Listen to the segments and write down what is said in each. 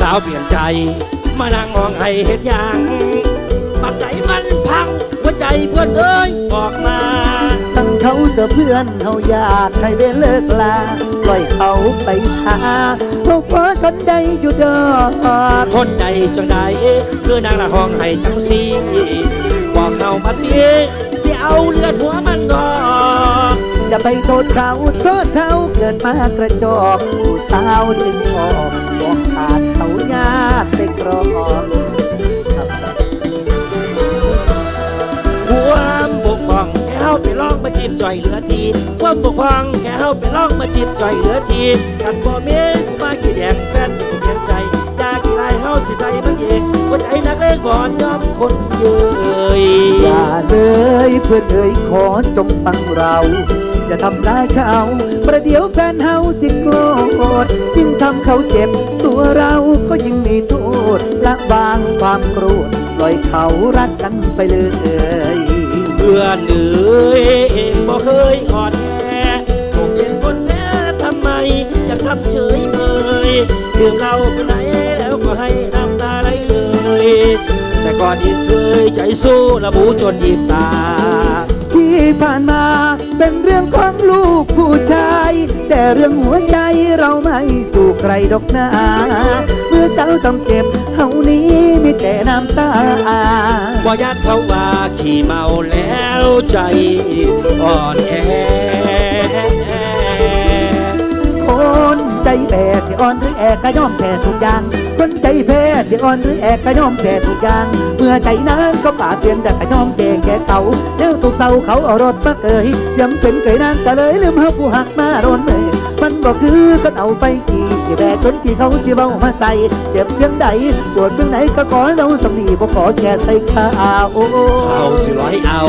สาวเปลี่ยนใจ มานั่งมองให้เห็นยังปักใจมันพังหัวใจเพื่อนเอ้ยออกมาช่างเขาเจะเพื่อนเขาอยากให้ได้เลิกลาปล่อยเขาไปซาพวกพอกันใดอยู่ดอกทนใจจังใดคือนางละห้องให้จังสีบอกเขามาตีสิเอาเลือดหัวมันดอกจะ ไปโทษเขาโทษเขาเกิดมากระจอกผู้สาวจึงออกบอกขาดเขาญาติไปกรอกความบกพร่องแค่เฮาไปลองมาจิตจ่อยเหลือทีความบกพร่องแค่เฮาไปลองมาจิตจ่อยเหลือทีกันบ่เมีผู้มาขี้แดงแฟนผู้เปลี่ยนใจอยาขี้ลายเฮาสิใส่มันเองหัวใจนักเลงบอนยอมคนเย้ยอย่าเลยเพื่อนเอ่ยขอจงฟังเรา จะทำได้ายเขา ประเดี๋ยวแฟนเฮาจิโกรธยิ่งทำเขาเจ็บ ตัวเราก็ยิ่งมีโทษละวางความโกรธปล่อยเขารักกันไปเลยเพื่อนเอ้ยเองบ่เคยอ่อนแอถูกเย็นคนแพ้ทำไมอยากทำเฉยเมยดื่มเหล้าไปไหนแล้วก็ให้น้ำตาไหลเลย แต่ก่อนอีกเคยใจสู้ระบุจนยิบตา ผ่านมา เป็นเรื่องของลูกผู้ชาย แต่เรื่องหัวใจเราไม่สู่ใครดอกนาเมื่อเศร้าต้องเจ็บเฮานี้มีแต่น้ำตาว่าญาติเขาว่าขี่เมาแล้วใจอ่อนแอคนใจแพ้สิอ่อนหรือแอกก็ย่อมแพ้ทุกอย่าง คนใจแพ้สิอ่อนหรือแอกก็ย่อมแพ้ทุกอย่าง เมื่อใจนั้นก็ป่าเปลี่ยนแต่ก็ย่อมแก่แก่เขาแล้วถูกเศร้าเขาเอารถมาเกยย้ำเป็นเกยนางก็เลยลืมเฮาผู้หักมาโดนมือมันบอกคือก็เอาไปกี่ที่แบกจนที่เขาที่เบ้ามาใส่เจ็บเพียงใดปวดเพียงไหนก็ขอเราสำนีบ่ขอแค่ใส่ข้าวเอาสิร้อยเอา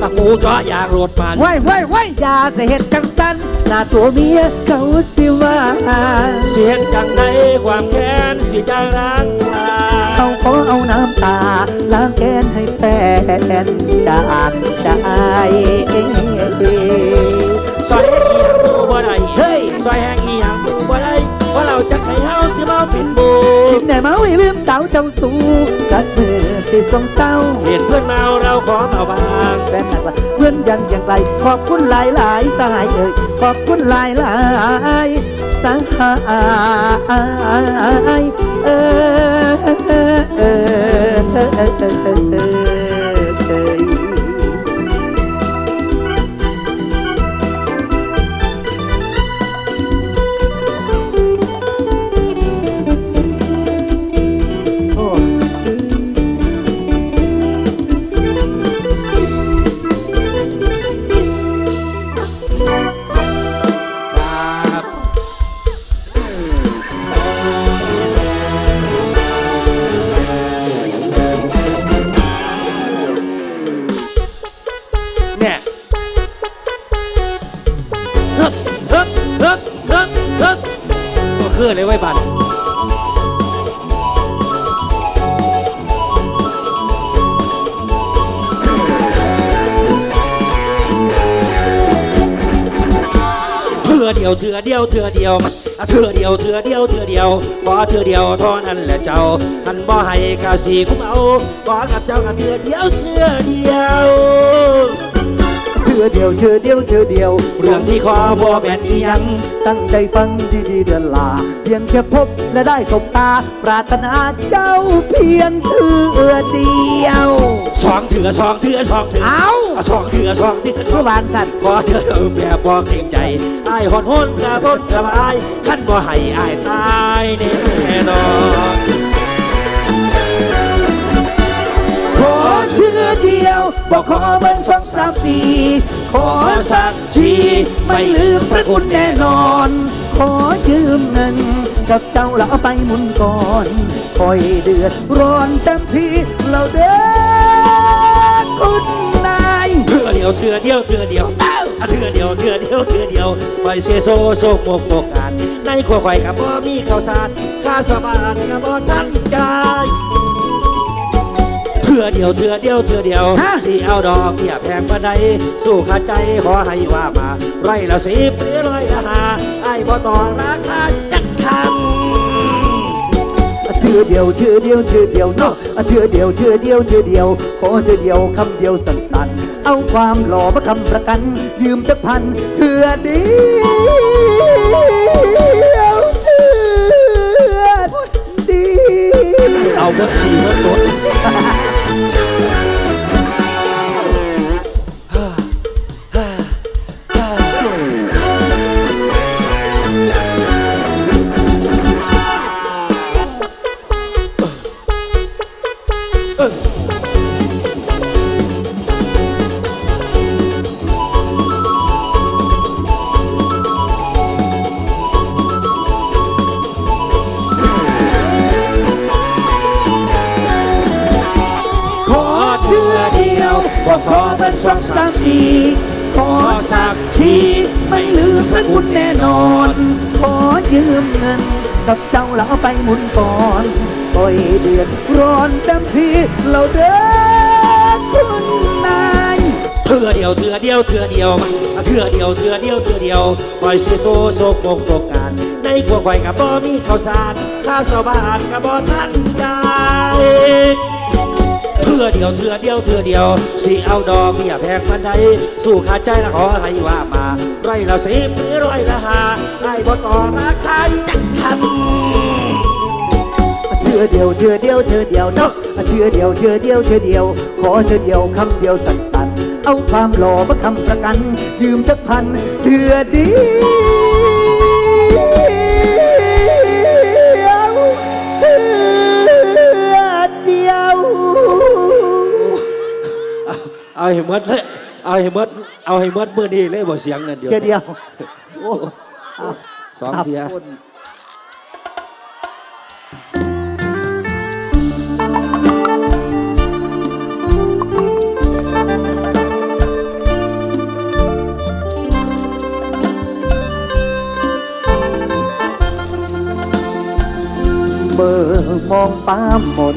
ตะปูเจาะอยากโรดมันไว้ไว้ไว้อย่าจะเห็ดจังสัน หน้าตัวเมียเขาสิว่าเสียนจังในความแค้นสิจางร้างลาเขาขอเอาน้ำตาล้างแค้นให้แฟนจากใจซอยแห้งอีหยังดูบ่ได้เฮ้ยซอยแห้งอีหยังดูบ่ได้เพราะเราจะให้เฮาสิเมาเป็นบูกินได้เมาให้ลืมสาวเจ้าสูกัดมือสิสงเศร้าเห็นเพื่อนเมาเราขอเมาบางแฟนหนัก ยังอยังยังไร ขอบคุณหลายหลายสหายเอ่ยขอบคุณหลายหลายสหายเออ อเดียวเถือเดียวเถือเดียวเถือเดียวเถือเดียวเถือเดียวขอเถือเดียวเท่านั้นแหละเจ้าท่านบ่ให้กาสีคุ้มเอาขอกับเจ้ากับเถือเดียวเถือเดียว เธอเดียวเธอเดียวเธอเดียว เรื่องที่ขอบ่แม่นอีหยัง ตั้งใจฟังดีๆเดือนลา เพียงแค่พบและได้สบตา ปรารถนาเจ้าเพียงเธอเดียวสองเถื่อสองเถื่อสองเถื่อเอาสองเถื่อสองเถื่อสอเมื่องวานสัตว์ขอเถื่อแบบบ่เกรงใจไอ้ายหอนหอนกระบดกระบายขั้นบ่ให้ไอ้ายตายแน่นอน บอกขอเบิ้งสองสามสี่ขอสักทีไม่ลืมพระคุณแน่นอน ขอยืมเงิน กับเจ้าแล้วเอาไปหมุนก่อนคอยเดือดร้อนเต็มที่เราเด้อคุณนายเถื่อเดียวเถื่อเดียวเถื่อเดียวอะเถื่อเดียวเถื่อเดียวเถื่อเดียวปล่อยเสยโซโซกโมกโมกการในขวไข่กับบ่มีข้าวสารข้าสบานกับบ่ทันใจ เถื่อเดียวเถื่อเดียวเถื่อเดียวฮะสีเอาดอกเบี้ยแพงปานใดสู้ขาใจขอให้ว่ามา ไรละสิบหรือร้อยละห้าไอ้บ่ต่อราคาจักคำชื่อเดียวชื่อเดียวชื่อเดียวเนาะชื่อเดียวชื่อเดียวชื่อเดียว ขอชื่อเดียวคำเดียวสั้นๆ เอาความหล่อมาคำประกัน ยืมจักพันเถื่อเดียวเถื่อเดียวเอาบดขี่บด วว่าขอเป็นสองสามทีขอสักทีไม่ลืมพระคุณแน่นอน ขอยืมเงินกับเจ้าแล้วเอาไปหมุนก่อนปล่อยเดือดร้อนเต็มทีเราเด้อคุณนายเถื่อเดียวเถื่อเดียวเถื่อเดียวมาเถื่อเดียวเถื่อเดียวเถื่อเดียวคอยซีโซโซกโกกโกการในครัวข่อยกับบ่มีข้าวสารข้าวสาวบ้านกับบ่ทันใจ เถื่อเดียวเถื่อเดียวเถื่อเดียวสิเอาดอกเบี้ยแพงพันใดสู้ขาดใจละขอให้ว่ามา ไรละสิบหรือร้อยละหาไอ้บ่ต่อราคาจักคันเชื่อเดียวเชื่อเดียวเชื่อเดียวเนาะเชื่อเดียวเชื่อเดียวเชื่อเดียว ขอเชื่อเดียวคำเดียวสั้นๆเอาความหล่อมาคำประกัน ยืมจักพันเชื่อเดียว เอาให้หมดเลยเอาให้หมดเอาให้หมดมื้อนี้เลยบ่เสียงนั่นเดียวเชื่อเดียวโอ้เอาสองเทีย ขบคุณเมื่อมองฟ้ามน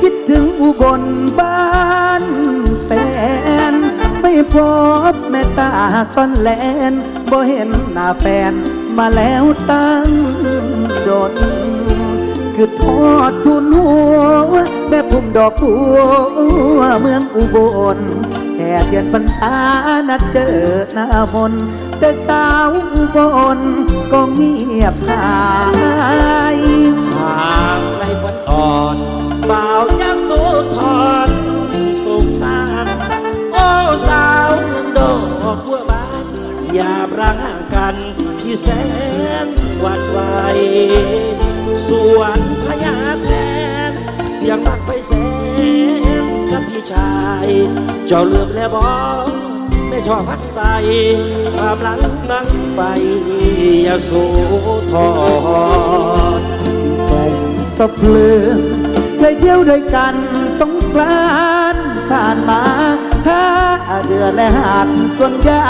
คิดถึงอุบลบ้าน แฟน ไม่พบแม่ตาซ่อนแลนบ่เห็นหน้าแฟนมาแล้วตั้งโดนคือทอดทุนหัวแม่พุ่มดอกบัวเมืองอุบลแห่เทียนพรรษานัดเจอหน้ามนแต่สาวอุบลก็เงียบหายห่างไกลฝันอ่อนบ่าวยา อย่ารังห่างกันพี่แสนหวัดไหวสวนพญาแทนเสียงบักไฟแสนกับพี่ชาย เจ้าเลือมแล้วบอไม่ชอบพักใสความหลังบังไฟอย่าโสธรแก่งสะเพลืองเคยเที่ยวด้วยกันสงกรานผ่านมาถ้าเรือและหาดส่วนยา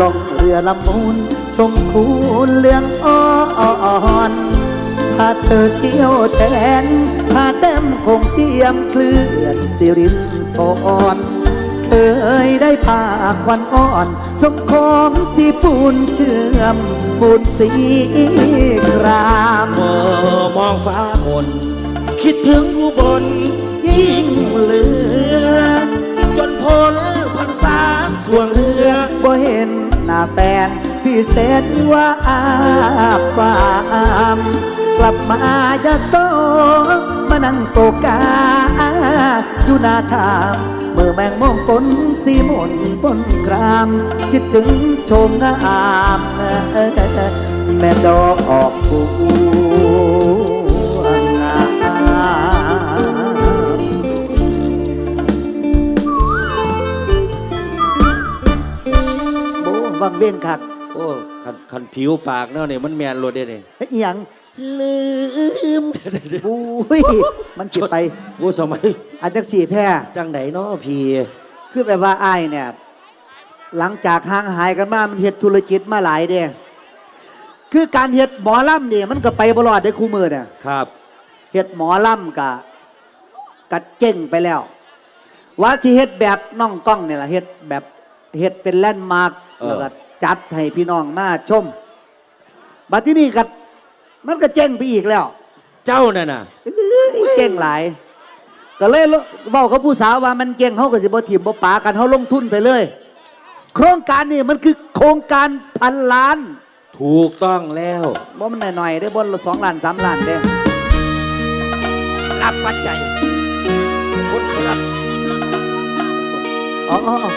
ลอง อลำมูลชมคูนเรื่องอ่อนพาเธอเที่ยวแทนพาเต็มคงเทียมเคลื่อนสิรินทรเคยได้พาควันอ่อนชมของสีปูนเชื่อมปูนสีครามเมื่อมองฟ้าบนคิดถึงอุบลยิ่งเหลือ จนพ้นพรรษาสวงเรือบ่เห็น หน้าแฟนพี่เศษว่าอาฟามกลับมาจะโตมานั่งโศกาอยู่หน้าทามเมื่อแมงมองฝนสีมนปนครามคิดถึงชมงามแม่ดอกออกบั เว้นคักโอ้คันคันผิวปากเนาะเนี่ยมันแมนโลดเด้เนี่ยเฮ้ยอิหยังลืมบุ้ยมันสิไปโอ้สมัยอันจักสี่แพร่จังไหนเนาะพี่คือแบบว่าอ้ายเนี่ย หลังจากห่างหายกันมา มันเฮ็ดธุรกิจมาหลายเด้คือการเฮ็ดหมอลำเนี่ยมันก็ไปบรอดได้คู่มือเนี่ยครับเฮ็ดหมอลำกะกัดเจ๊งไปแล้ว ว่าสิเฮ็ดแบบน้องกล้องเนี่ยล่ะเฮ็ดแบบเฮ็ดเป็นแลนด์มาร์คเออแล้วก็ จัดให้พี่น้องมาชมบัดที่นี่กัดมันก็เจ๊งไปอีกแล้ว เจ้านั่นน่ะเอ้เก่งหลาย ก็เลยเว้ากับผู้สาวว่ามันเก่งเฮาก็สิบ่ถิ่มบ่ปากันเฮาลงทุนไปเลย โครงการนี่มันคือโครงการพันล้าน ถูกต้องแล้วบ่มันหน่อยๆได้อบนสองล้านสามล้านเด้รับปัจจัยพุทธรับอ๋ออ๋ออ๋อ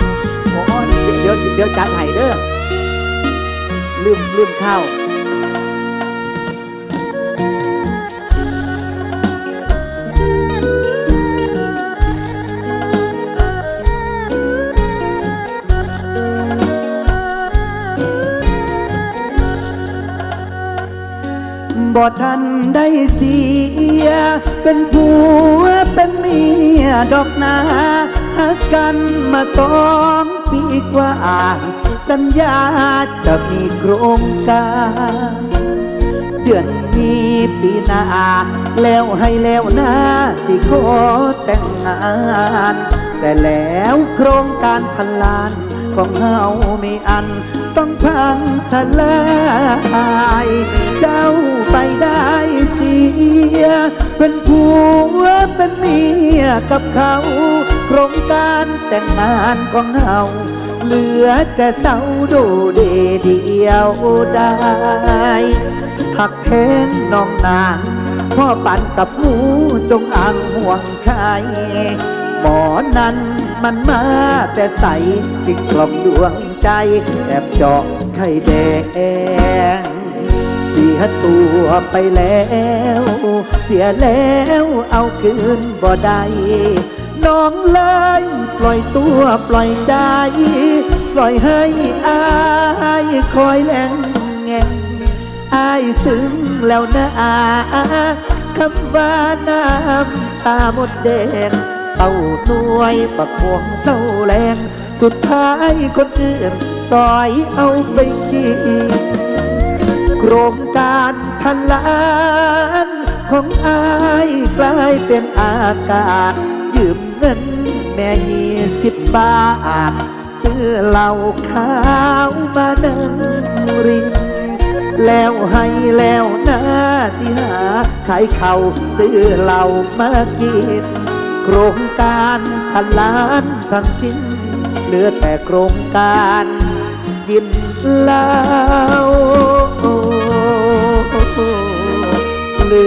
อ๋อ เดี๋ยวเดี๋ยวจัดให้เด้อ ลืมลืมข้าวบ่ทันได้เสีย เป็นผัวเป็นเมียดอกนาหักกันมาสองปีกว่า สัญญาจะมีโครงการ เดือนนี้ปีหน้า แล้วให้แล้วนะสิขอแต่งงาน แต่แล้วโครงการพันล้านของเฮาไม่อัน ต้องพังทลายเจ้าไปได้เสีย เป็นผัวเป็นเมียกับเขา โครงการแต่งงานของเฮา เหลือแต่เสาโดเดเดียวได้หักแพงน้องนางพ่อปั่นกับหมูจงอ่างห่วงใครหมอนั้นมันมาแต่ใสจึงกล่อมดวงใจแอบเจาะไข่แดง เสียตัวไปแล้ว เสียแล้วเอาคืนบ่ได้ น้องเลยปล่อยตัวปล่อยใจ ปล่อยให้อายคอยแหลงแงงอายซึ้งแล้วนะอาคำว่าน้ำตาหมดแดงเต้าหน่วยปักหวงเศร้าแรง สุดท้ายคนอื่นซอยเอาไปกินโครงการพันล้านของอายกลายเป็นอากาศ ยืมเงิน แม่ยี่สิบบาทซื้อเหล้าขาวมานั่งริมแล้วให้แล้วนะสิหาขายเขาวซื้อเหล้ามากินโครงการพันล้านทั้งสิ้นเหลือแต่โครงการกินเหล้าลื